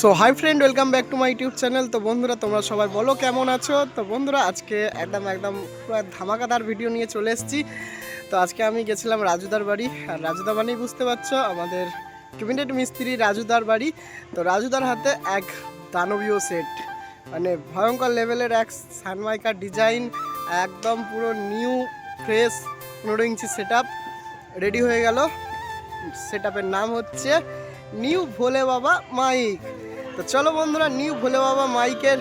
So hi friend welcome back to my YouTube channel তো বন্ধুরা, তোমরা সবাই বলো কেমন আছো? তো বন্ধুরা, আজকে একদম একদম পুরো ধামাকাদার ভিডিও নিয়ে চলে এসেছি। তো আজকে আমি গেছিলাম রাজুদার বাড়ি। আর রাজুদা মানেই বুঝতে পারছ, আমাদের ক্যাবিনেট মিস্ত্রি রাজুদার বাড়ি। তো রাজুদার হাতে এক দানবীয় সেট মানে ভয়ঙ্কর লেভেলের এক সানমাইকার ডিজাইন একদম পুরো নিউ ফ্রেশ পনেরো ইঞ্চি সেট রেডি হয়ে গেল। সেট নাম হচ্ছে নিউ ভোলে বাবা মাইক। তো চলো বন্ধুরা নিউ ভোলে বাবা মাইকের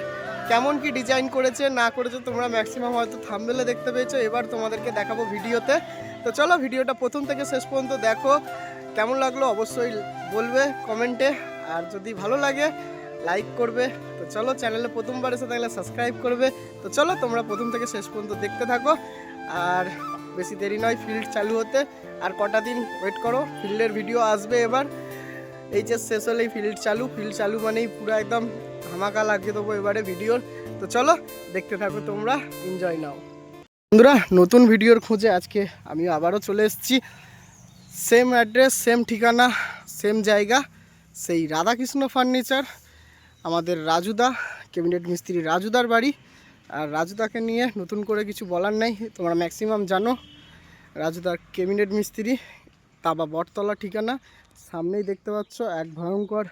কেমন কি ডিজাইন করেছে, না করেছে তোমরা ম্যাক্সিমাম হয়তো থামবেলে দেখতে পেয়েছ। এবার তোমাদেরকে দেখাবো ভিডিওতে। তো চলো ভিডিওটা প্রথম থেকে শেষ পর্যন্ত দেখো, কেমন লাগল অবশ্যই বলবে কমেন্টে আর যদি ভালো লাগে লাইক করবে। তো চলো চ্যানেলে প্রথমবার এসে থাকলে সাবস্ক্রাইব করবে। তো চলো তোমরা প্রথম থেকে শেষ পর্যন্ত দেখতে থাকো। আর বেশি দেরি নয় ফিল্ড চালু হতে। আর কটা দিন ওয়েট করো ফিল্ডের ভিডিও আসবে এবার। এইচএস শেষ হলেই ফিল্ড চালু। ফিল্ড চালু মানেই পুরো একদম ধামাকা লাগিয়ে দেবো এবারে ভিডিওর তো চলো, দেখতে থাকো তোমরা এনজয় নাও। বন্ধুরা, নতুন ভিডিওর খোঁজে আজকে আমি আবারও চলে এসেছি। সেম অ্যাড্রেস সেম ঠিকানা সেম জায়গা, সেই রাধাকৃষ্ণ ফার্নিচার আমাদের রাজুদা ক্যাবিনেট মিস্ত্রি রাজুদার বাড়ি। আর রাজুদাকে নিয়ে নতুন করে কিছু বলার নেই, তোমরা ম্যাক্সিমাম জানো। রাজুদার ক্যাবিনেট মিস্ত্রি তাবা বটতলা ঠিকানা। সামনেই দেখতে পাচ্ছ এক ভয়ঙ্কর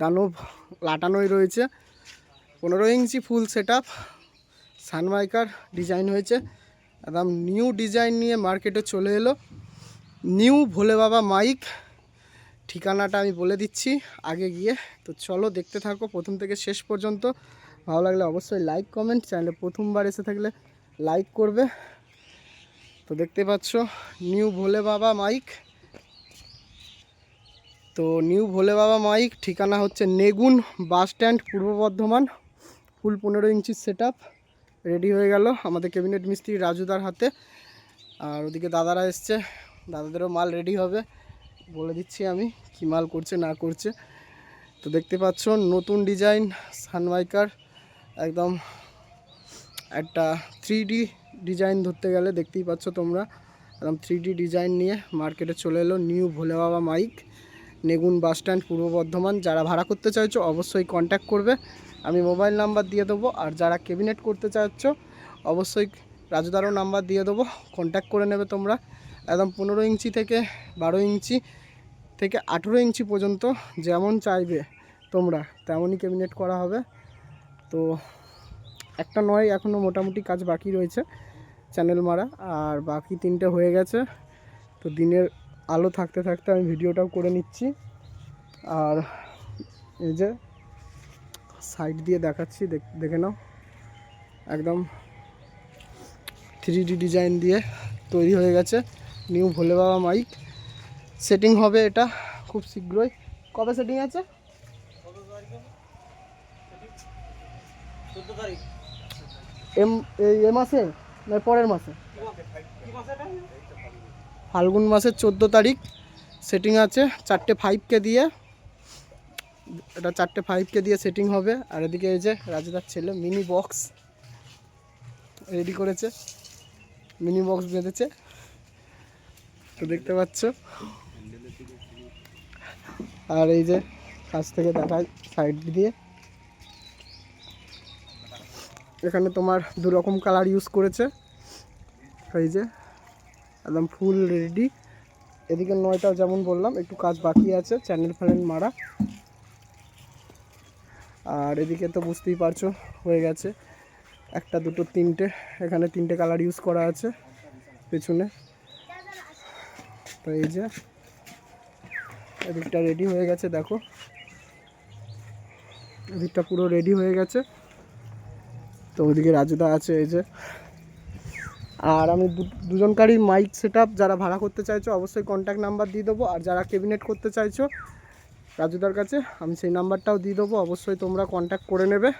দানব লাটানোই রয়েছে। পনেরো ইঞ্চি ফুল সেট আপ সানমাইকার ডিজাইন হয়েছে। একদম নিউ ডিজাইন নিয়ে মার্কেটে চলে এলো। নিউ ভোলে বাবা মাইক, ঠিকানাটা আমি বলে দিচ্ছি আগে গিয়ে। তো চলো দেখতে থাকো প্রথম থেকে শেষ পর্যন্ত। ভালো লাগলে অবশ্যই লাইক কমেন্ট চ্যানেলে প্রথমবার এসে থাকলে লাইক করবে। তো দেখতে পাচ্ছ নিউ ভোলে বাবা মাইক। তো নিউ ভোলে বাবা মাইক, ঠিকানা হচ্ছে নেগুন বাস স্ট্যান্ড, পূর্ব বর্ধমান। ফুল পনেরো ইঞ্চি সেট রেডি হয়ে গেল আমাদের ক্যাবিনেট মিস্ত্রি রাজুদার হাতে। আর ওদিকে দাদারা এসছে, দাদাদেরও মাল রেডি হবে। বলে দিচ্ছি আমি কী মাল করছে, না করছে। তো দেখতে পাচ্ছ, নতুন ডিজাইন সানমাইকার একদম একটা থ্রি ডিজাইন ধরতে গেলে দেখতেই পাচ্ছ তোমরা। একদম থ্রি ডিজাইন নিয়ে মার্কেটে চলে এলো নিউ ভোলে বাবা মাইক। নেগুন বাস স্ট্যান্ড পূর্ব বর্ধমান, যারা ভাড়া করতে চাইছো অবশ্যই কন্ট্যাক্ট করবে। আমি মোবাইল নাম্বার দিয়ে দেবো, আর যারা ক্যাবিনেট করতে চাইছো অবশ্যই রাজুদারও নাম্বার দিয়ে দেবো কন্ট্যাক্ট করে নেবে তোমরা। একদম পনেরো ইঞ্চি থেকে বারো ইঞ্চি থেকে আঠেরো ইঞ্চি পর্যন্ত যেমন চাইবে তোমরা, তেমনই ক্যাবিনেট করা হবে। তো একটা নয় এখনও মোটামুটি কাজ বাকি রয়েছে চ্যানেল মারা, আর বাকি তিনটে হয়ে গেছে। তো দিনের আলো থাকতে থাকতে আমি ভিডিওটাও করে নিচ্ছি। আর এই যে সাইড দিয়ে দেখাচ্ছি, দেখ- নাও। একদম থ্রি ডি ডিজাইন দিয়ে তৈরি হয়ে গেছে। নিউ ভোলে বাবা মাইক সেটিং হবে এটা খুব শীঘ্রই। কবে সেটিং আছে? এম, এই, এ মাসে? না, পরের মাসে? ফাল্গুন মাসের চোদ্দ তারিখ। সেটিং আছে চারটে ফাইভকে দিয়ে। এটা চারটে ফাইভকে দিয়ে সেটিং হবে। আর এদিকে এই যে রাজুদার ছেলে মিনি বক্স রেডি করেছে। মিনি বক্স বেঁধেছে। তো দেখতে পাচ্ছ। আর এই যে কাছ থেকে দেখায় সাইড দিয়ে। এখানে তোমার দু রকম কালার ইউজ করেছে। এই যে একদম ফুল রেডি এদিকে নয়টা যেমন বললাম, একটু কাজ বাকি আছে চ্যানেল ফ্যানেল মারা। আর এদিকে তো বুঝতেই পারছ, হয়ে গেছে। একটা, দুটো, তিনটে, এখানে তিনটে কালার ইউজ করা আছে, পেছনে। তো এই যে, এদিকটা রেডি হয়ে গেছে, দেখো। এদিকটা পুরো রেডি হয়ে গেছে। তো ওদিকে রাজুদা আছে, এই যে। আর আমি দুজনকারই মাইক সেট যারা ভাড়া করতে চাইছো অবশ্যই কন্ট্যাক্ট নাম্বার দিয়ে দেবো, আর যারা ক্যাবিনেট করতে চাইছো, রাজুদার কাছে, আমি সেই নাম্বারটাও দিয়ে দেবো, অবশ্যই তোমরা কন্ট্যাক্ট করে নেবে।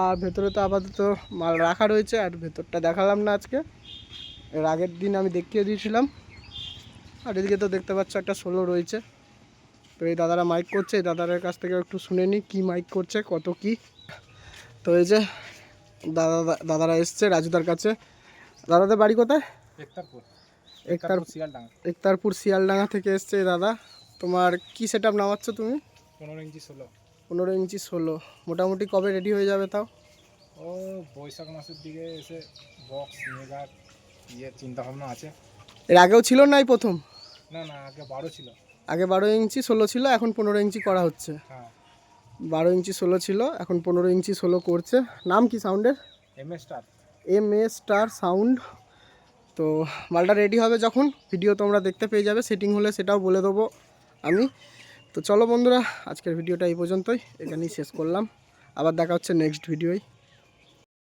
আর ভেতরে তো আপাতত মাল রাখা রয়েছে, আর ভেতরটা দেখালাম না আজকে। এর আগের দিন আমি দেখিয়ে দিয়েছিলাম। আর এদিকে তো দেখতে পাচ্ছ একটা সোলো রয়েছে। তো এই দাদারা মাইক করছে, এই দাদার কাছ থেকে একটু শুনে নিই, কী মাইক করছে, কত কি। তো এই যে দাদা দাদারা এসছে রাজুদার কাছে। দাদাদের বাড়ি কোথায়? একতারপুর। শিয়ালডাঙ্গা। থেকে এসছে দাদা। তোমার কি সেট আপ নামাচ্ছ তুমি? পনেরো ইঞ্চি ষোলো। পনেরো ইঞ্চি ষোলো। মোটামুটি কবে রেডি হয়ে যাবে তাও? ও বৈশাখ মাসের দিকে এসে বক্স মেগার ইয়ে চিন্তা ভাবনা আছে। এর আগেও ছিল না এই প্রথম? না না আগে বারো ছিল। আগে বারো ইঞ্চি ষোলো ছিল এখন পনেরো ইঞ্চি করা হচ্ছে। হ্যাঁ। বারো ইঞ্চি ষোলো ছিল এখন পনেরো ইঞ্চি ষোলো করছে। নাম কি সাউন্ডের M A star M A star sound তো মালটা রেডি হবে যখন ভিডিও তোমরা দেখতে পেয়ে যাবে সেটিং হলে সেটাও বলে দেবো আমি। তো চলো বন্ধুরা আজকের ভিডিওটা এই পর্যন্তই এখানেই শেষ করলাম। আবার দেখা হচ্ছে নেক্সট ভিডিওয়